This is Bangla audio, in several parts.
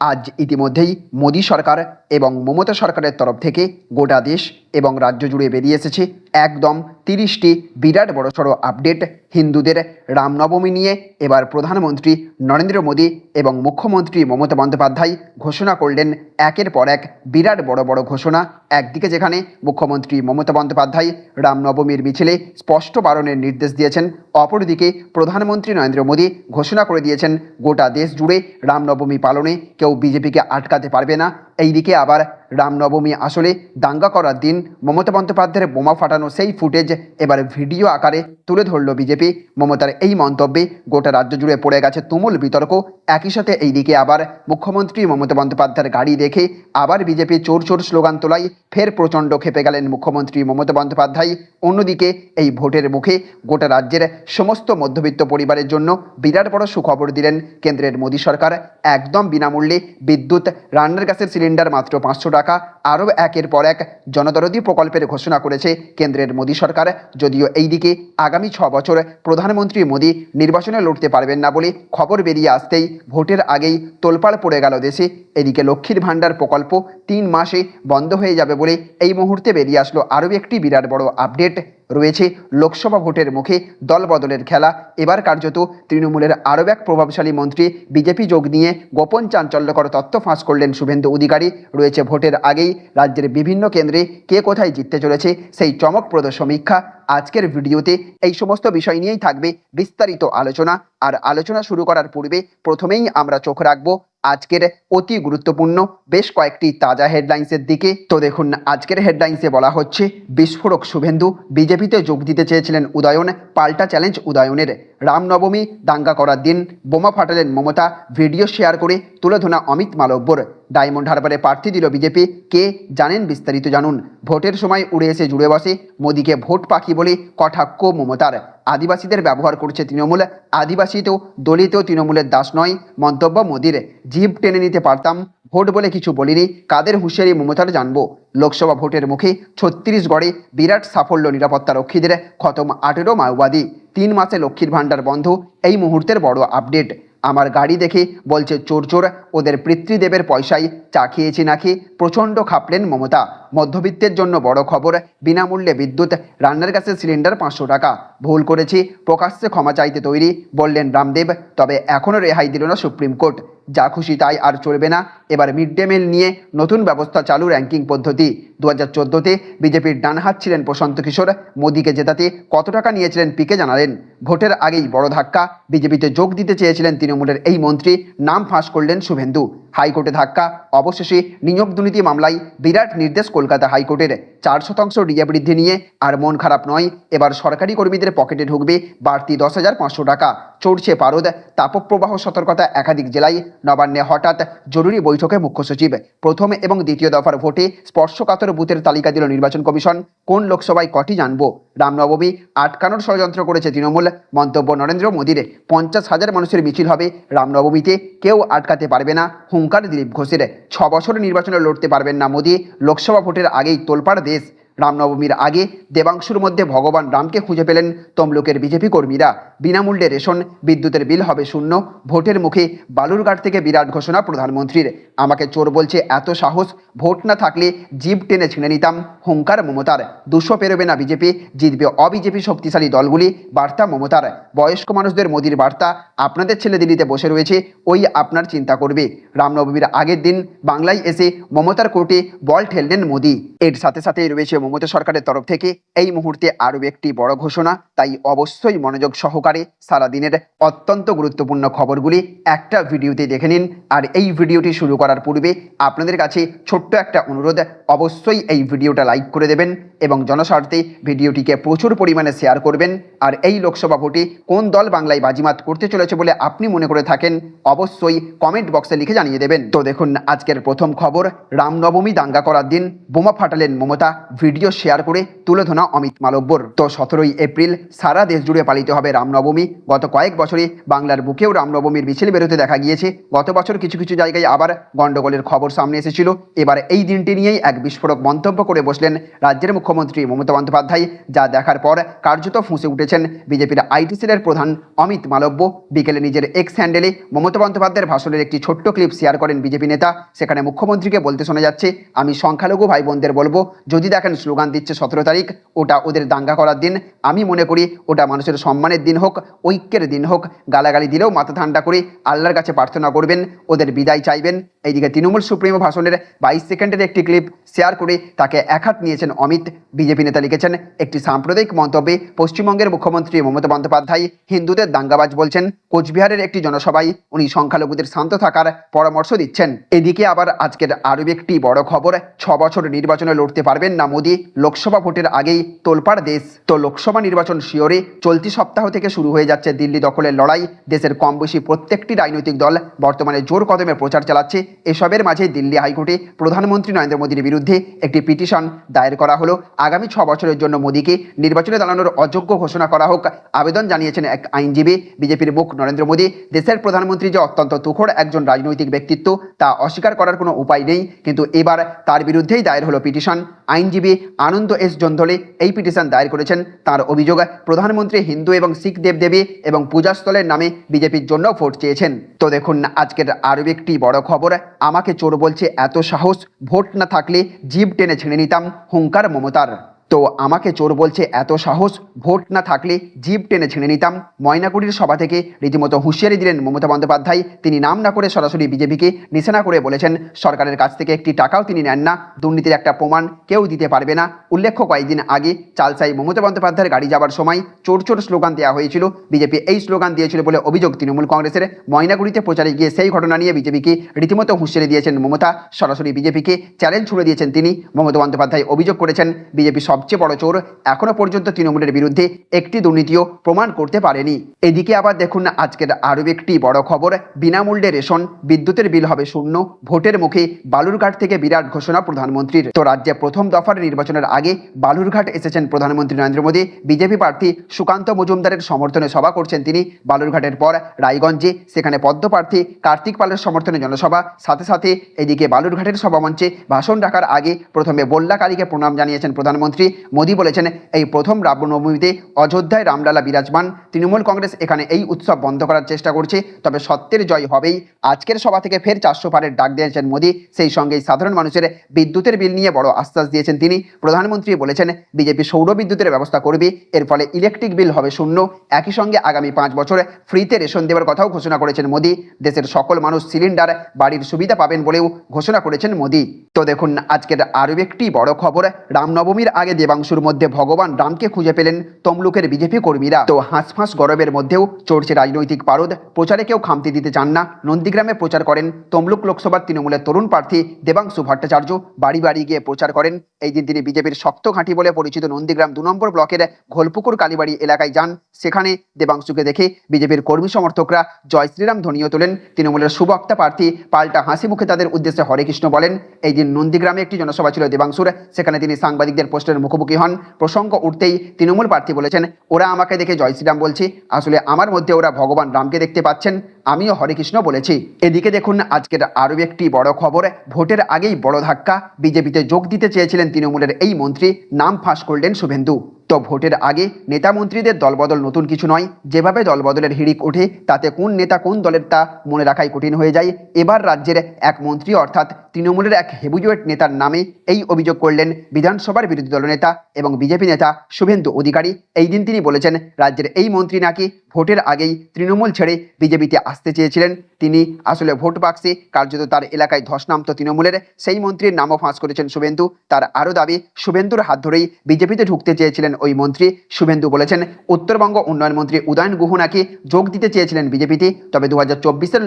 আজ ইতিমধ্যেই মোদী সরকার এবং মমতা সরকারের তরফ থেকে গোটা দেশ এবং রাজ্য জুড়ে বেরিয়ে এসেছে একদম তিরিশটি বিরাট বড়সড় আপডেট। হিন্দুদের রামনবমী নিয়ে এবার প্রধানমন্ত্রী নরেন্দ্র মোদী এবং মুখ্যমন্ত্রী মমতা বন্দ্যোপাধ্যায় ঘোষণা করলেন একের পর এক বিরাট বড় বড় ঘোষণা। একদিকে যেখানে মুখ্যমন্ত্রী মমতা বন্দ্যোপাধ্যায় রামনবমীর মিছিলে স্পষ্ট বারণের নির্দেশ দিয়েছেন, অপরদিকে প্রধানমন্ত্রী নরেন্দ্র মোদী ঘোষণা করে দিয়েছেন, গোটা দেশ জুড়ে রামনবমী পালনে কেউ বিজেপিকে আটকাতে পারবে না। এইদিকে আবার রামনবমী আসলে দাঙ্গা করার দিন মমতা বন্দ্যোপাধ্যায়ের বোমা ফাটানো সেই ফুটেজ এবার ভিডিও আকারে তুলে ধরল বিজেপি। মমতার এই মন্তব্যে গোটা রাজ্য জুড়ে পড়ে গেছে তুমুল বিতর্ক। একই সাথে এইদিকে আবার মুখ্যমন্ত্রী মমতা বন্দ্যোপাধ্যায়ের গাড়ি দেখে আবার বিজেপি চোর চোর স্লোগান তোলায় ফের প্রচণ্ড খেপে গেলেন মুখ্যমন্ত্রী মমতা বন্দ্যোপাধ্যায়। অন্যদিকে এই ভোটের মুখে গোটা রাজ্যের সমস্ত মধ্যবিত্ত পরিবারের জন্য বিরাট বড় সুখবর দিলেন কেন্দ্রের মোদী সরকার। একদম বিনামূল্যে বিদ্যুৎ রান্নার গ্যাসের সিলিন্ডার মাত্র পাঁচশো টাকা। আরও একের পর এক জনদরদি প্রকল্পের ঘোষণা করেছে কেন্দ্রের মোদী সরকার। যদিও এইদিকে আগামী ছ বছর প্রধানমন্ত্রী মোদী নির্বাচনে লড়তে পারবেন না বলে খবর বেরিয়ে আসতেই ভোটের আগেই তোলপাড় পড়ে গেল দেশে। এদিকে লক্ষ্মীর ভাণ্ডার প্রকল্প তিন মাসে বন্ধ হয়ে যাবে বলে এই মুহূর্তে বেরিয়ে আসলো আরও একটি বিরাট বড় আপডেট। রয়েছে লোকসভা ভোটের মুখে দলবদলের খেলা। এবার কার্যত তৃণমূলের আরও এক প্রভাবশালী মন্ত্রী বিজেপি যোগ নিয়ে গোপন চাঞ্চল্যকর তথ্য ফাঁস করলেন শুভেন্দু অধিকারী। রয়েছে ভোটের আগেই রাজ্যের বিভিন্ন কেন্দ্রে কে কোথায় জিততে চলেছে সেই চমকপ্রদ সমীক্ষা। আজকের ভিডিওতে এই সমস্ত বিষয় নিয়েই থাকবে বিস্তারিত আলোচনা। আর আলোচনা শুরু করার পূর্বে প্রথমেই আমরা চোখ রাখব আজকের অতি গুরুত্বপূর্ণ বেশ কয়েকটি তাজা হেডলাইন্সের দিকে। তো দেখুন, আজকের হেডলাইন্সে বলা হচ্ছে, বিস্ফোরক শুভেন্দু বিজেপিতে যোগ দিতে চেয়েছিলেন উদয়ন, পাল্টা চ্যালেঞ্জ উদয়নের। রামনবমী দাঙ্গা করার দিন বোমা ফাটালেন মমতা, ভিডিও শেয়ার করে তুলে ধোনা অমিত মালব্যর। ডায়মন্ড হারবারে প্রার্থী দিল বিজেপি। কে জানেন বিস্তারিত জানুন। ভোটের সময় উড়ে এসে জুড়ে বসে। মোদীকে ভোট পাখি বলে কটাক্ষ মমতার। আদিবাসীদের ব্যবহার করছে তৃণমূল। আদিবাসী তো দলিত তৃণমূলের দাস নয়। মন্তব্য মোদির। জিভ টেনে নিতে পারতাম। ভোট বলে কিছু বলিনি। কাদের হুঁশিয়ারি মমতার জানব। লোকসভা ভোটের মুখে ছত্তিশগড়ে বিরাট সাফল্য নিরাপত্তা রক্ষীদের খতম আঠেরো মাওবাদী। তিন মাসে লক্ষ্মীর ভাণ্ডার বন্ধ। এই মুহূর্তের বড় আপডেট। আমার গাড়ি দেখে বলছে, চোর চোর, ওদের পিতৃদেবের পয়সায় চা খেয়েছি নাকি প্রচণ্ড খাপলেন মমতা। মধ্যবিত্তের জন্য বড় খবর, বিনামূল্যে বিদ্যুৎ, রান্নার গ্যাসের সিলিন্ডার পাঁচশো টাকা। ভুল করেছি, প্রকাশ্যে ক্ষমা চাইতে তৈরি, বললেন রামদেব। তবে এখনও রেহাই দিল না সুপ্রিম কোর্ট। যা খুশি তাই আর চলবে না। এবার মিড ডে মিল নিয়ে নতুন ব্যবস্থা চালু র্যাঙ্কিং পদ্ধতি। দু হাজার চোদ্দোতে বিজেপির ডান হাত ছিলেন প্রশান্ত কিশোর, মোদীকে জেতাতে কত টাকা নিয়েছিলেন পিকে জানালেন। ভোটের আগেই বড় ধাক্কা, বিজেপিতে যোগ দিতে চেয়েছিলেন তৃণমূলের এই মন্ত্রী, নাম ফাঁস করলেন শুভেন্দু। হাইকোর্টে ধাক্কা, অবশেষে নিয়োগ দুর্নীতি মামলায় বিরাট নির্দেশ কলকাতা হাইকোর্টের। চার শতাংশ ডিএ বৃদ্ধি নিয়ে আর মন খারাপ নয়, এবার সরকারি কর্মীদের পকেটে ঢুকবে বাড়তি দশ হাজার পাঁচশো টাকা। চড়ছে পারদ, তাপপ্রবাহ সতর্কতা একাধিক জেলায়, নবান্নে হঠাৎ জরুরি বৈঠকে মুখ্য সচিব প্রথম এবং দ্বিতীয় দফার ভোটে স্পর্শকাতর বুথের তালিকা দিল নির্বাচন কমিশন। কোন লোকসভায় কটি জানব? রামনবমী আটকানোর ষড়যন্ত্র করেছে তৃণমূল। মন্তব্য নরেন্দ্র মোদীর। পঞ্চাশ হাজার মানুষের মিছিল হবে। রামনবমীতে কেউ আটকাতে পারবে না। হুঙ্কার দিলীপ ঘোষের। ছ বছর নির্বাচনে লড়তে পারবেন না মোদী। লোকসভা ভোটের আগেই তোলপাড় দেশ। রামনবমীর আগে দেবাংশুর মধ্যে ভগবান রামকে খুঁজে পেলেন তমলুকের বিজেপি কর্মীরা। বিনামূল্যে রেশন, বিদ্যুতের বিল হবে শূন্য, ভোটের মুখে বালুরঘাট থেকে বিরাট ঘোষণা প্রধানমন্ত্রীর। আমাকে চোর বলছে, এত সাহস, ভোট না থাকলে জিপ টেনে ছিঁড়ে নিতাম। হুঙ্কার মমতার। দুশো পেরোবে না বিজেপি, জিতবে অবিজেপি শক্তিশালী দলগুলি, বার্তা মমতার। বয়স্ক মানুষদের মোদির বার্তা, আপনাদের ছেলে দিল্লিতে বসে রয়েছে, ওই আপনার চিন্তা করবে। রামনবমীর আগের দিন বাংলায় এসে মমতার কোর্টে বল ঠেললেন মোদি। এর সাথে সাথেই রয়েছে মমতা সরকারের তরফ থেকে এই মুহূর্তে আরও একটি বড় ঘোষণা। তাই অবশ্যই মনোযোগ সহকারে সারাদিনের অত্যন্ত গুরুত্বপূর্ণ খবরগুলি একটা ভিডিওতে দেখে নিন। আর এই ভিডিওটি শুরু করার পূর্বে আপনাদের কাছে ছোট্ট একটা অনুরোধ, অবশ্যই এই ভিডিওটা লাইক করে দেবেন এবং জনস্বার্থে ভিডিওটিকে প্রচুর পরিমাণে শেয়ার করবেন। আর এই লোকসভা ভোটে কোন দল বাংলায় বাজিমাত করতে চলেছে বলে আপনি মনে করে থাকেন, অবশ্যই কমেন্ট বক্সে লিখে জানিয়ে দেবেন। তো দেখুন আজকের প্রথম খবর, রামনবমী দাঙ্গা করার দিন, বোমা ফাটালেন মমতা, ভিডিও ভিডিও শেয়ার করে তুলে ধরা অমিত মালব্যর। তো সতেরোই এপ্রিল সারা দেশ জুড়ে পালিত হবে রামনবমী। গত কয়েক বছরে বাংলার বুকেও রামনবমীর মিছিল বেরোতে দেখা গিয়েছে। গত বছর কিছু কিছু জায়গায় আবার গন্ডগোলের খবর সামনে এসেছিল। এবার এই দিনটি নিয়েই এক বিস্ফোরক মন্তব্য করে বসলেন রাজ্যের মুখ্যমন্ত্রী মমতা বন্দ্যোপাধ্যায়, যা দেখার পর কার্যত ফুঁসে উঠেছেন বিজেপির আইটি প্রধান অমিত মালব্য। বিকেলে নিজের এক্স হ্যান্ডেলে মমতা বন্দ্যোপাধ্যায়ের ভাষণের একটি ছোট্ট ক্লিপ শেয়ার করেন বিজেপি নেতা। সেখানে মুখ্যমন্ত্রীকে বলতে শোনা যাচ্ছে, আমি সংখ্যালঘু ভাই বোনদের বলব, যদি দেখেন স্লোগান দিচ্ছে সতেরো তারিখ, ওটা ওদের দাঙ্গা করার দিন। আমি মনে করি ওটা মানুষের সম্মানের দিন হোক, ঐক্যের দিন হোক, গালাগালি দিলেও মাথা ঠান্ডা করে আল্লাহর কাছে প্রার্থনা করবেন, ওদের বিদায় চাইবেন। এইদিকে তৃণমূল সুপ্রিমো ভাষণের বাইশ সেকেন্ডের একটি ক্লিপ শেয়ার করে তাকে একহাত নিয়েছেন অমিত। বিজেপি নেতা লিখেছেন, একটি সাম্প্রদায়িক মন্তব্যে পশ্চিমবঙ্গের মুখ্যমন্ত্রী মমতা বন্দ্যোপাধ্যায় হিন্দুদের দাঙ্গাবাজ বলছেন, কোচবিহারের একটি জনসভায় উনি সংখ্যালঘুদের শান্ত থাকার পরামর্শ দিচ্ছেন। এদিকে আবার আজকের আরও একটি বড় খবর ছ বছর নির্বাচনে লড়তে পারবেন না মোদী লোকসভা ভোটের আগেই তোলপাড় দেশ। তো লোকসভা নির্বাচন শিওরে চলতি সপ্তাহ থেকে শুরু হয়ে যাচ্ছে দিল্লি দখলের লড়াই। দেশের কম বেশি প্রত্যেকটি রাজনৈতিক দল বর্তমানে জোর কদমে প্রচার চালাচ্ছে। এসবের মাঝে দিল্লি হাইকোর্টে প্রধানমন্ত্রী নরেন্দ্র মোদীর বিরুদ্ধে একটি পিটিশন দায়ের করা হলো। আগামী ছ বছরের জন্য মোদীকে নির্বাচনে দাঁড়ানোর অযোগ্য ঘোষণা করা হোক, আবেদন জানিয়েছেন এক আইনজীবী। বিজেপির মুখ নরেন্দ্র মোদী, দেশের প্রধানমন্ত্রী যে অত্যন্ত তুখোড় একজন রাজনৈতিক ব্যক্তিত্ব, তা অস্বীকার করার কোনো উপায় নেই। কিন্তু এবার তার বিরুদ্ধেই দায়ের হলো পিটিশন। আইনজীবী আনন্দ এস জন্ধলে এই পিটিশন দায়ের করেছেন। তার অভিযোগ, প্রধানমন্ত্রী হিন্দু এবং শিখ দেবদেবী এবং পূজাস্থলের নামে বিজেপির জন্য ভোট চেয়েছেন। তো দেখুন, আজকের আরও একটি বড় খবর, আমাকে চোর বলছে, এত সাহস, ভোট না থাকলে জীব টেনে ছেড়ে নিতাম, হুঙ্কার মমতার। তো আমাকে চোর বলছে, এত সাহস, ভোট না থাকলে জিভ টেনে ছেড়ে নিতাম। ময়নাকুড়ির সভা থেকে রীতিমতো হুঁশিয়ারি দিলেন মমতা বন্দ্যোপাধ্যায়। তিনি নাম না করে সরাসরি বিজেপিকে নিশানা করে বলেছেন, সরকারের কাছ থেকে একটি টাকাও তিনি নেন না। দুর্নীতির একটা প্রমাণ কেউ দিতে পারবে না। উল্লেখ্য, কয়েকদিন আগে চালসাই মমতা বন্দ্যোপাধ্যায়ের গাড়ি যাবার সময় চোর চোর স্লোগান দেওয়া হয়েছিল। বিজেপি এই স্লোগান দিয়েছিল বলে অভিযোগ তৃণমূল কংগ্রেসের। ময়নাগুড়িতে প্রচারে গিয়ে সেই ঘটনা নিয়ে বিজেপিকে রীতিমতো হুঁশিয়ারি দিয়েছেন মমতা। সরাসরি বিজেপিকে চ্যালেঞ্জ ছুড়ে দিয়েছেন তিনি। মমতা বন্দ্যোপাধ্যায় অভিযোগ করেছেন, বিজেপি সবচেয়ে বড় চোর এখনও পর্যন্ত তৃণমূলের বিরুদ্ধে একটি দুর্নীতিও প্রমাণ করতে পারেনি। এদিকে আবার দেখুন আজকের আরও একটি বড় খবর। বিনামূল্যে রেশন, বিদ্যুতের বিল হবে শূন্য, ভোটের মুখে বালুরঘাট থেকে বিরাট ঘোষণা প্রধানমন্ত্রীর। তো রাজ্যে প্রথম দফার নির্বাচনের আগে বালুরঘাট এসেছেন প্রধানমন্ত্রী নরেন্দ্র মোদী। বিজেপি প্রার্থী সুকান্ত মজুমদারের সমর্থনে সভা করছেন তিনি। বালুরঘাটের পর রায়গঞ্জে সেখানে পদ্ম প্রার্থী কার্তিক পালের সমর্থনে জনসভা। সাথে সাথে এদিকে বালুরঘাটের সভামঞ্চে ভাষণ রাখার আগে প্রথমে বল্লা কালীকে প্রণাম জানিয়েছেন প্রধানমন্ত্রী। মোদী বলেছেন, এই প্রথম রামনবমীতে অযোধ্যায় রামলালা বিরাজমান। তৃণমূল কংগ্রেস এখানে এই উৎসব বন্ধ করার চেষ্টা করছে। তবে সত্যের জয় হবেই। আজকের সভা থেকে ফের চারশো পারের ডাক দিয়েছেন মোদী। সেই সঙ্গেই সাধারণ মানুষের বিদ্যুতের বিল নিয়ে বড় আশ্বাস দিয়েছেন তিনি। প্রধানমন্ত্রী বলেছেন, বিজেপি সৌর বিদ্যুতের ব্যবস্থা করবে। এর ফলে ইলেকট্রিক বিল হবে শূন্য। একই সঙ্গে আগামী পাঁচ বছর ফ্রিতে রেশন দেওয়ার কথাও ঘোষণা করেছেন মোদী। দেশের সকল মানুষ সিলিন্ডার, বাড়ির সুবিধা পাবেন বলেও ঘোষণা করেছেন মোদী। তো দেখুন, আজকের আরও একটি বড় খবর। রামনবমীর আগে দেবাংশুর মধ্যে ভগবান রামকে খুঁজে পেলেন তমলুকের বিজেপি কর্মীরা। তো হাঁসফাঁস গরবের মধ্যেও চড়ছে রাজনৈতিক পারদ। প্রচারে কেউ খামতি দিতে চান না। নন্দীগ্রামে প্রচার করেন তমলুক লোকসভার তৃণমূলের তরুণ প্রার্থী দেবাংশু ভট্টাচার্য। বাড়ি বাড়ি গিয়ে প্রচার করেন। এই দিন তিনি বিজেপির শক্ত ঘাঁটি বলে পরিচিত নন্দীগ্রাম দু নম্বর ব্লকের ঘোলপুকুর কালীবাড়ি এলাকায় যান। সেখানে দেবাংশুকে দেখে বিজেপির কর্মী সমর্থকরা জয় শ্রীরাম ধ্বনিও তোলেন। তৃণমূলের সুবক্তা প্রার্থী পাল্টা হাসি মুখে তাদের উদ্দেশ্যে হরে কৃষ্ণ বলেন। এই দিন নন্দীগ্রামে একটি জনসভা ছিল দেবাংশুর। সেখানে তিনি সাংবাদিকদের প্রশ্নের মুখোমুখি হন। প্রসঙ্গ উঠতেই তৃণমূল প্রার্থী বলেছেন, ওরা আমাকে দেখে জয় শ্রীরাম বলছি। আসলে আমার মধ্যে ওরা ভগবান রামকে দেখতে পাচ্ছেন। আমিও হরেকৃষ্ণ বলেছি। এদিকে দেখুন, আজকের আরও একটি বড় খবর। ভোটের আগেই বড় ধাক্কা। বিজেপিতে যোগ দিতে চেয়েছিলেন তৃণমূলের এই মন্ত্রী। নাম ফাঁস করলেন শুভেন্দু। তো ভোটের আগে নেতা মন্ত্রীদের দলবদল নতুন কিছু নয়। যেভাবে দলবদলের হিড়িক ওঠে, তাতে কোন নেতা কোন দলের তা মনে রাখাই কঠিন হয়ে যায়। এবার রাজ্যের এক মন্ত্রী অর্থাৎ তৃণমূলের এক হেভিজোয়েট নেতার নামে এই অভিযোগ করলেন বিধানসভার বিরোধী দলনেতা এবং বিজেপি নেতা শুভেন্দু অধিকারী। এই দিন তিনি বলেছেন, রাজ্যের এই মন্ত্রী নাকি ভোটের আগেই তৃণমূল ছেড়ে বিজেপিতে আসতে চেয়েছিলেন। তিনি আসলে ভোট বাক্সে কার্যত তার এলাকায় ধস নামতো তৃণমূলের। সেই মন্ত্রীর নামও ফাঁস করেছেন শুভেন্দু। তার আরও দাবি, শুভেন্দুর হাত ধরেই বিজেপিতে ঢুকতে চেয়েছিলেন ওই মন্ত্রী শুভেন্দু বলেছেন। উত্তরবঙ্গ উন্নয়ন মন্ত্রী উদয়ন গুহ নাকি যোগ দিতে চেয়েছিলেন বিজেপিতে। তবে দু হাজার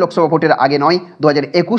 লোকসভা ভোটের আগে নয় দু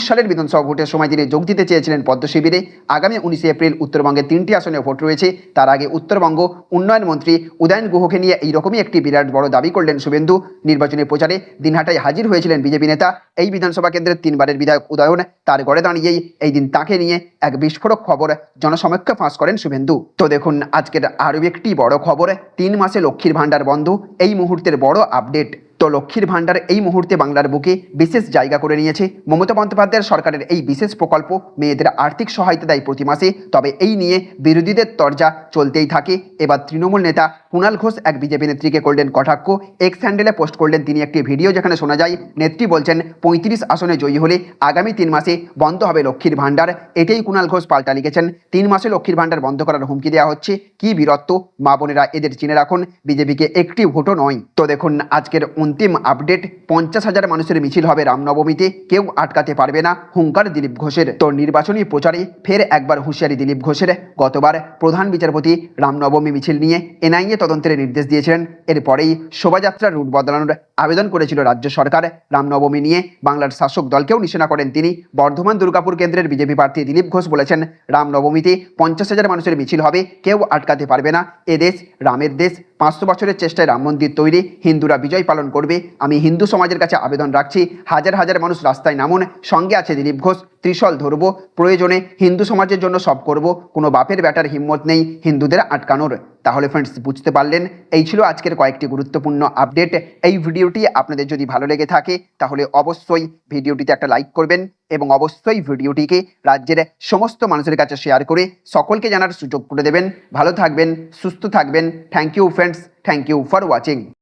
সালের বিধানসভা ভোটের সময় তিনি যোগ দিতে চেয়েছিলেন পদ্ম শিবিরে আগামী উনিশে এপ্রিল উত্তরবঙ্গে তিনটি আসনে ভোট রয়েছে। তার আগে উত্তরবঙ্গ উন্নয়ন মন্ত্রী উদয়ন গুহকে নিয়ে এইরকমই একটি বিরাট বড় দাবি করলেন শুভেন্দু। নির্বাচনী প্রচারে দিনহাটায় হাজির হয়েছিলেন বিজেপি নেতা। এই বিধানসভা কেন্দ্রের তিনবারের বিধায়ক উদয়ন তার গড়ে দাঁড়িয়েই এই দিন তাকে নিয়ে এক বিস্ফোরক খবর জনসমক্ষে ফাঁস করেন শুভেন্দু। তো দেখুন আজকের আরও একটি বড় খবর তিন মাসে লক্ষ্মীর ভাণ্ডার বন্ধ। এই মুহূর্তের বড় আপডেট। তো লক্ষ্মীর ভাণ্ডার এই মুহূর্তে বাংলার বুকে বিশেষ জায়গা করে নিয়েছে। মমতা বন্দ্যোপাধ্যায়ের সরকারের এই বিশেষ প্রকল্প মেয়েদের আর্থিক সহায়তা দেয় প্রতি মাসে, তবে এই নিয়ে বিরোধীদের তরজা চলতেই থাকে। এবার তৃণমূল নেতা কুণাল ঘোষ এক বিজেপি নেত্রীকে করলেন কটাক্ষ। এক্স হ্যান্ডেলে পোস্ট করলেন তিনি একটি ভিডিও যেখানে শোনা যায়, নেত্রী বলছেন, পঁয়ত্রিশ আসনে জয়ী হলে আগামী তিন মাসে বন্ধ হবে লক্ষ্মীর ভাণ্ডার। এটাই কুণাল ঘোষ পাল্টা লিখেছেন। তিন মাসে লক্ষ্মীর ভাণ্ডার বন্ধ করার হুমকি দেওয়া হচ্ছে। কি বীরত্ব? মা বোনেরা এদের চিনে রাখুন। বিজেপিকে একটি ভোটও নয়। তো দেখুন, আজকের অন্তিম আপডেট পঞ্চাশ হাজার মানুষের মিছিল হবে রামনবমীতে। কেউ আটকাতে পারবে না হুঙ্কার দিলীপ ঘোষের। তো নির্বাচনী প্রচারে ফের একবার হুঁশিয়ারি দিলীপ ঘোষের। গতবার প্রধান বিচারপতি রামনবমী মিছিল নিয়ে এনআইএ তদন্তের নির্দেশ দিয়েছিলেন। এরপরেই শোভাযাত্রার রুট বদলানোর আবেদন করেছিল রাজ্য সরকার। রামনবমী নিয়ে বাংলার শাসক দলকেও নিশানা করেন তিনি। বর্ধমান দুর্গাপুর কেন্দ্রের বিজেপি প্রার্থী দিলীপ ঘোষ বলেছেন, রামনবমীতে পঞ্চাশ হাজার মানুষের মিছিল হবে। কেউ আটকাতে পারবে না। এ দেশ রামের দেশ। পাঁচশো বছরের চেষ্টায় রাম মন্দির তৈরি, হিন্দুরা বিজয় পালন করবে। আমি হিন্দু সমাজের কাছে আবেদন রাখছি, হাজার হাজার মানুষ রাস্তায় নামুন। সঙ্গে আছে দিলীপ ঘোষ ত্রিশল ধরব, প্রয়োজনে হিন্দু সমাজের জন্য সব করব, কোনো বাপের ব্যাটার হিম্মত নেই হিন্দুদের আটকানোর। তাহলে ফ্রেন্ডস বুঝতে পারলেন? এই ছিল আজকের কয়েকটি গুরুত্বপূর্ণ আপডেট এই ভিডিওটি আপনাদের যদি ভালো লেগে থাকে, তাহলে অবশ্যই ভিডিওটিতে একটা লাইক করবেন এবং অবশ্যই ভিডিওটিকে রাজ্যের সমস্ত মানুষের কাছে শেয়ার করে সকলকে জানার সুযোগ করে দেবেন। ভালো থাকবেন, সুস্থ থাকবেন। Thank you friends thank you for watching